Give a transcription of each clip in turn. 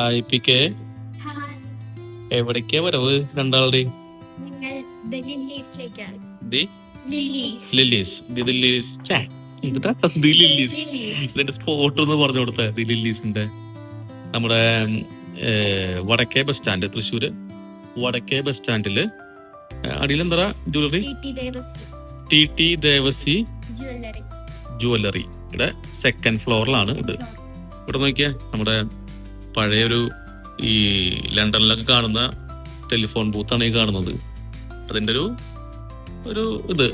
Hi P K. എവിടേക്കാ വരവ് രണ്ടാളുടെ നിങ്ങൾ ദ ലില്ലീസിലേക്കാണ്. The Lilies. ഇതിന്റെ സ്പോട്ട് ഒന്ന് പറഞ്ഞു കൊടുത്ത നമ്മുടെ വടക്കേ ബസ് സ്റ്റാൻഡ് തൃശ്ശൂര് വടക്കേ ബസ് സ്റ്റാൻഡിൽ. അടിയിൽ എന്താ jewellery? T T Devassy jewellery. Jewellery. ഇവിടെ സെക്കൻഡ് ഫ്ലോറിലാണ് ഇത്. ഇവിടെ നോക്കിയാ നമ്മുടെ പഴയൊരു ഈ ലണ്ടനിലൊക്കെ കാണുന്ന ടെലിഫോൺ ബൂത്താണ് ഈ കാണുന്നത്. അതിന്റെ ഒരു ഒരു ഇത്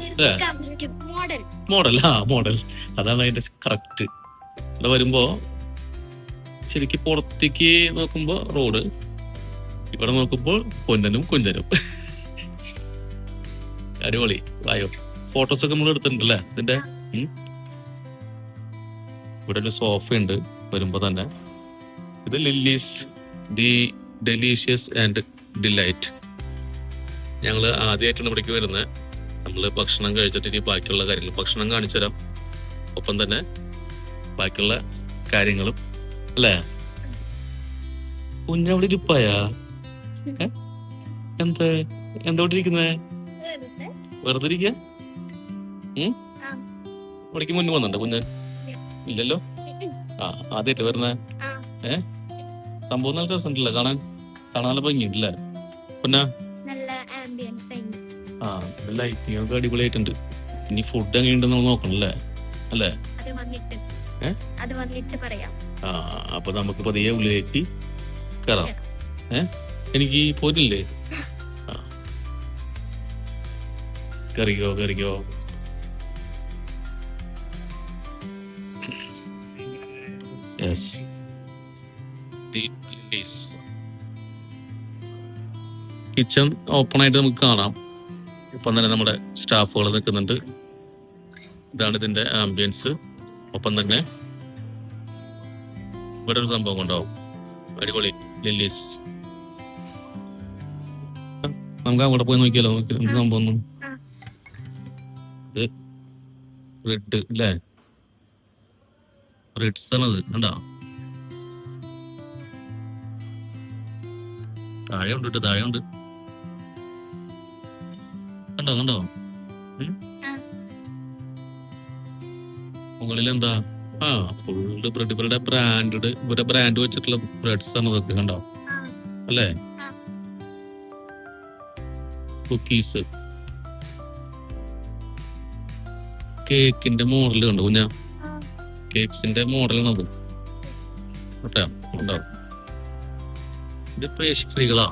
മോഡൽ ആ മോഡൽ. അതാണ് അതിന്റെ കറക്റ്റ്. ഇവിടെ വരുമ്പോ ശരിക്കും പുറത്തേക്ക് നോക്കുമ്പോ റോഡ് ഇവിടെ നോക്കുമ്പോൾ പൊന്നനും കുഞ്ഞനും. അടിപൊളി. വായോ. ഫോട്ടോസ് ഒക്കെ നമ്മൾ എടുത്തിട്ടുണ്ടല്ലേ? ഇതിന്റെ ഇവിടെ ഒരു സോഫ ഉണ്ട് വരുമ്പോ തന്നെ. ഇത് Lily's the delicious and delight ഞങ്ങൾ ആദ്യമായിട്ടാണ് ഇവിടേക്ക് വരുന്നത്. നമ്മൾ ഭക്ഷണം കഴിച്ചിട്ട് ഇനി ബാക്കിയുള്ള കാര്യങ്ങൾ ഭക്ഷണം കാണിച്ചു തരാം. ഒപ്പം തന്നെ ബാക്കിയുള്ള കാര്യങ്ങളും അല്ലേ? കുഞ്ഞവിടെ ഇരിപ്പായാ? എന്ത്? എന്താ ഇവിടെ ഇരിക്കുന്നേ? വെറുതെ. ഇരിക്ക? ആ. ഇവിടേക്ക് മുന്നേ വന്നിട്ടുണ്ടോ കുഞ്ഞൻ ഇല്ലല്ലോ? ആ ആദ്യമായിട്ട് വരുന്നേ. ഏ? സംഭവം നല്ല രസമുണ്ടല്ലേ? കാണാൻ കാണാൻ നല്ല ഭംഗിയുണ്ടല്ലേ? പിന്നെ? ആ ലൈറ്റിംഗ് ഒക്കെ അടിപൊളിയായിട്ടുണ്ട്. ഇനി ഫുഡ് എങ്ങനെയുണ്ടെന്ന് നോക്കണല്ലേ? അല്ലേ? ആ അപ്പൊ നമുക്ക് പതിയെ ഉള്ളിലേക്ക് കയറാം ഏ? എനിക്ക് പോരില്ലേ? കറിയോ കറിക്കോ കറിക്കോ. യെസ് കിച്ചൺ ഓപ്പൺ ആയിട്ട് നമുക്ക് കാണാം. ഒപ്പം തന്നെ നമ്മുടെ സ്റ്റാഫുകൾ നിൽക്കുന്നുണ്ട്. ഇതാണ് ഇതിന്റെ ആംബിയൻസ് ഒപ്പം തന്നെ ഇവിടെ ഒരു സംഭവം ഉണ്ടാവും അടിപൊളി. ലില്ലീസ് നമുക്ക് അവിടെ പോയി നോക്കിയാലോ? നമുക്ക് എന്ത് സംഭവം റെഡ് അല്ലേ റെഡ്സ് ആണത്. കണ്ടാ? താഴെ ഉണ്ട് ട്ടോ, താഴെ ഉണ്ട് കണ്ടോ കണ്ടോ? മുകളിലെന്താ ആ. മുകളിൽ എന്താ ആ ഫുള്ള് ബ്രെഡ് ഇവരുടെ ബ്രാൻഡഡ് ഇവരുടെ ബ്രാൻഡ് വെച്ചിട്ടുള്ള ബ്രെഡ്സ് ആണ് ഇതൊക്കെ കണ്ടോ? അല്ലേ. കുക്കീസ് കേക്കിന്റെ മോഡൽ കണ്ടോ കുഞ്ഞ. കേക്സിന്റെ മോഡലാണത് കേട്ടോ ഉണ്ടോ ഇത് പേസ്ട്രികളാ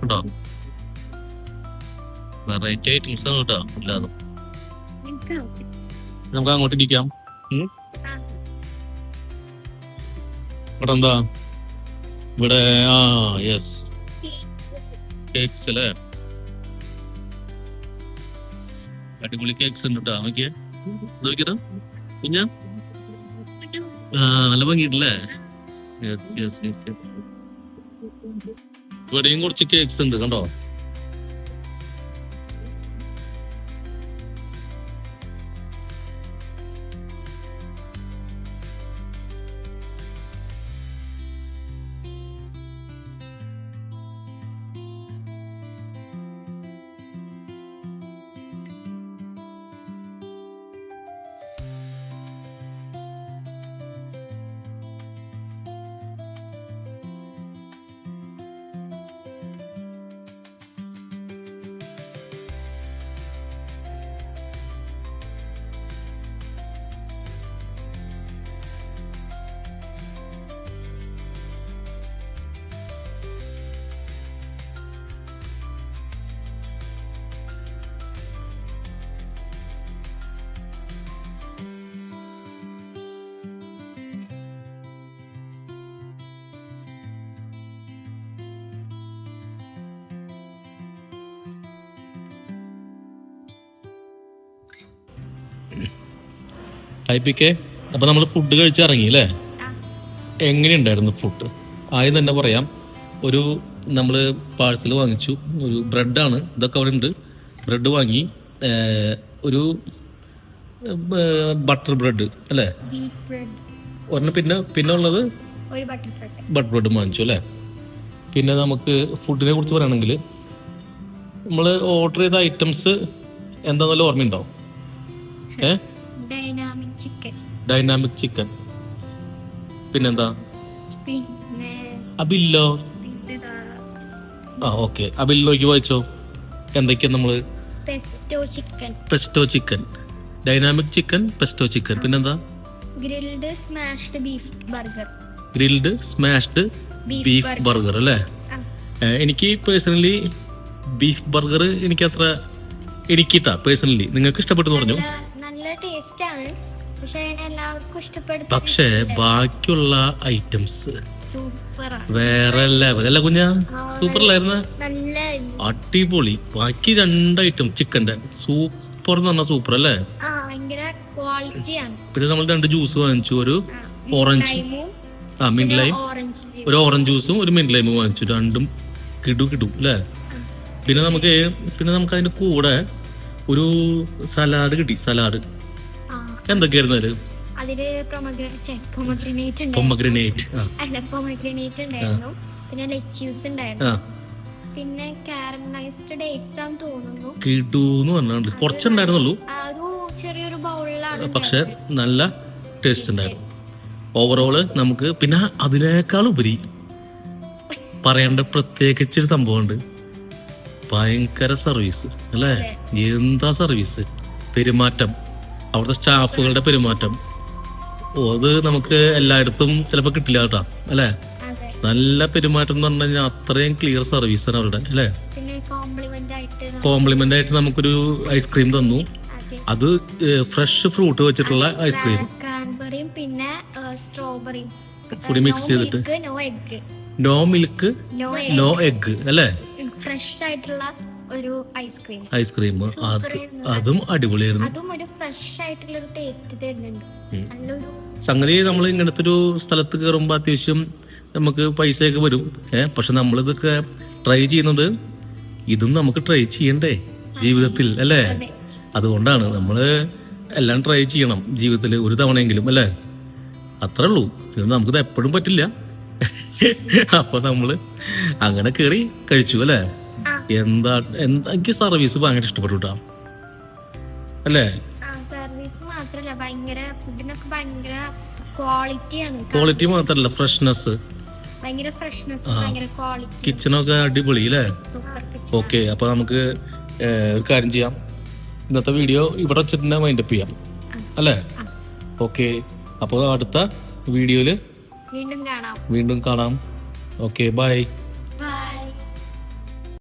കേട്ടോ വെറൈറ്റി ഐറ്റംസ് ആണ് കേട്ടോ ഇല്ലാതെ. നമുക്ക് അങ്ങോട്ട് ഇരിക്കാം. ഇവിടെ എന്താ? ഇവിടെ ആ യെസ് കേക്ക്. കേക്ക്സ് അല്ലേ? അടിപൊളി കേക്ക്സ് ഉണ്ട് കേട്ടോ നോക്കിയേ. നോക്കിയത്? കുഞ്ഞ? നല്ല ഭംഗിയുണ്ടല്ലേ? യെസ് യെസ് യെസ് യെസ് ഇവിടെയും കുറച്ച് കേക്ക്സ് ഉണ്ട് കണ്ടോ? ഹായ് പി കെ അപ്പൊ നമ്മൾ ഫുഡ് കഴിച്ച് ഇറങ്ങി അല്ലേ. എങ്ങനെയുണ്ടായിരുന്നു ഫുഡ് ആദ്യം തന്നെ പറയാം ഒരു നമ്മൾ പാഴ്സൽ വാങ്ങിച്ചു ഒരു ബ്രെഡാണ് ഇതൊക്കെ അവിടെ ഉണ്ട് ബ്രെഡ് വാങ്ങി ഒരു ബട്ടർ ബ്രെഡ് അല്ലേ? ഒരെണ്ണം പിന്നെ പിന്നെ ഉള്ളത്? ബട്ടർ ബ്രെഡ് വാങ്ങിച്ചു അല്ലേ പിന്നെ നമുക്ക് ഫുഡിനെ കുറിച്ച് പറയുകയാണെങ്കിൽ നമ്മൾ ഓർഡർ ചെയ്ത ഐറ്റംസ് എന്താണെന്നല്ല ഓർമ്മയുണ്ടോ? ഏ? ഡൈനാമിക് ചിക്കൻ ഡൈനാമിക് ചിക്കൻ പിന്നെന്താ? പിന്നെ അബില്ലോ. ആ ഓക്കെ. അബില്ലോക്ക് വായിച്ചോ? എന്തൊക്കെയാ നമ്മൾ? Pesto chicken pesto chicken dynamic chicken pesto chicken പിന്നെന്താ? Grilled smashed beef burger grilled smashed beef burger അല്ലേ? എനിക്ക് പേഴ്സണലി ബീഫ് ബർഗർ എനിക്ക് അത്ര എനിക്കിട്ടാ പേഴ്സണലി. നിങ്ങൾക്ക് ഇഷ്ടപ്പെട്ടു പറഞ്ഞു എല്ലാവർക്കും പക്ഷേ ബാക്കിയുള്ള ഐറ്റംസ് വേറെ ലെവൽ അല്ല കുഞ്ഞാ? സൂപ്പർ അല്ലായിരുന്ന അടിപൊളി. ബാക്കി രണ്ട് ഐറ്റം ചിക്കന്റെ സൂപ്പർ എന്ന് പറഞ്ഞാൽ സൂപ്പർ അല്ലേ? പിന്നെ നമ്മൾ രണ്ട് ജ്യൂസ് വാങ്ങിച്ചു. ഒരു ഓറഞ്ച് ആ മിന്റ് ലൈം ഒരു ഓറഞ്ച് ജ്യൂസും ഒരു മിന്റ് ലൈമും വാങ്ങിച്ചു. രണ്ടും കിടു കിടു അല്ലേ? പിന്നെ നമുക്ക് പിന്നെ നമുക്ക് അതിന്റെ കൂടെ ഒരു സലാഡ് കിട്ടി. സലാഡ് എന്തൊക്കെയായിരുന്നു അതിൽ? അതിൽ പൊമഗ്രനേറ്റ് ഉണ്ടായിരുന്നു. അല്ല പൊമഗ്രനേറ്റ് ഉണ്ടായിരുന്നു. പിന്നെ ലെറ്റ്യൂസ് ഉണ്ടായിരുന്നു. പിന്നെ കാരമലൈസ്ഡ് ഡേറ്റ്സ് ആണെന്ന് തോന്നുന്നു. കിടു എന്ന് പറഞ്ഞാണ്ട്. കുറച്ചുണ്ടായിരുന്നുള്ളൂ. ഒരു ചെറിയൊരു ബൗളിലാണ് പക്ഷെ നല്ല ടേസ്റ്റ് ഉണ്ടായിരുന്നു. ഓവറോൾ നമുക്ക് പിന്നെ അതിനേക്കാൾ ഉപരി പറയേണ്ട പ്രത്യേകിച്ചൊരു സംഭവമുണ്ട്. ഭയങ്കര സർവീസ് അല്ലേ? എന്താ സർവീസ് പെരുമാറ്റം. അവിടുത്തെ സ്റ്റാഫുകളുടെ പെരുമാറ്റം. ഓ അത് നമുക്ക് എല്ലായിടത്തും ചിലപ്പോ കിട്ടില്ല കേട്ടാ അല്ലേ? അതെ. നല്ല പെരുമാറ്റം എന്ന് പറഞ്ഞു കഴിഞ്ഞാൽ അത്രയും ക്ലിയർ സർവീസ് ആണ് അവരുടെ അല്ലേ? പിന്നെ കോംപ്ലിമെന്റ് ആയിട്ട് കോംപ്ലിമെന്റ് ആയിട്ട് നമുക്കൊരു ഐസ്ക്രീം തന്നു. അതെ. അത് ഫ്രഷ് ഫ്രൂട്ട് വെച്ചിട്ടുള്ള ഐസ്ക്രീം പിന്നെ സ്ട്രോബെറിയും കൂടി mix ചെയ്തിട്ട്. No egg no milk no no egg അല്ലേ? ഫ്രഷ് ആയിട്ടുള്ള ഒരു ഐസ്ക്രീം ഐസ്ക്രീം അത് അടിപൊളിയായിരുന്നു. അതും ഒരു ഫ്രഷ് ആയിട്ടുള്ള ഒരു ടേസ്റ്റ് തരുന്നുണ്ട്. നല്ലൊരു സംഗതി നമ്മൾ ഇങ്ങനത്തെ ഒരു സ്ഥലത്ത് കയറുമ്പോൾ അത്യാവശ്യം നമുക്ക് പൈസയൊക്കെ വരും. ഏഹ് പക്ഷെ നമ്മളിതൊക്കെ ട്രൈ ചെയ്യുന്നത് ഇതും നമുക്ക് ട്രൈ ചെയ്യണ്ടേ ജീവിതത്തിൽ അല്ലേ? അതുകൊണ്ടാണ് നമ്മൾ എല്ലാം ട്രൈ ചെയ്യണം ജീവിതത്തിൽ ഒരു തവണയെങ്കിലും അല്ലേ? അത്രേ ഉള്ളൂ. ഇത് നമുക്കിത് എപ്പോഴും പറ്റില്ല. അപ്പൊ നമ്മൾ അങ്ങനെ കയറി കഴിച്ചു അല്ലേ. എന്താ എന്താ എനിക്ക് സർവീസ് ഭയങ്കര ഇഷ്ടപ്പെട്ടു കേട്ടോ അല്ലേ ക്വാളിറ്റി മാത്രല്ല ഫ്രഷ്നെസ് കിച്ചണൊക്കെ അടിപൊളി അല്ലേ? ഓക്കെ അപ്പൊ നമുക്ക് ഒരു കാര്യം ചെയ്യാം. ഇന്നത്തെ വീഡിയോ ഇവിടെ വെച്ചിട്ട് തന്നെ മൈൻഡപ്പ് ചെയ്യാം. അല്ലേ. ഓക്കെ അപ്പോൾ അടുത്ത വീഡിയോയിൽ വീണ്ടും കാണാം. വീണ്ടും കാണാം. Okay bye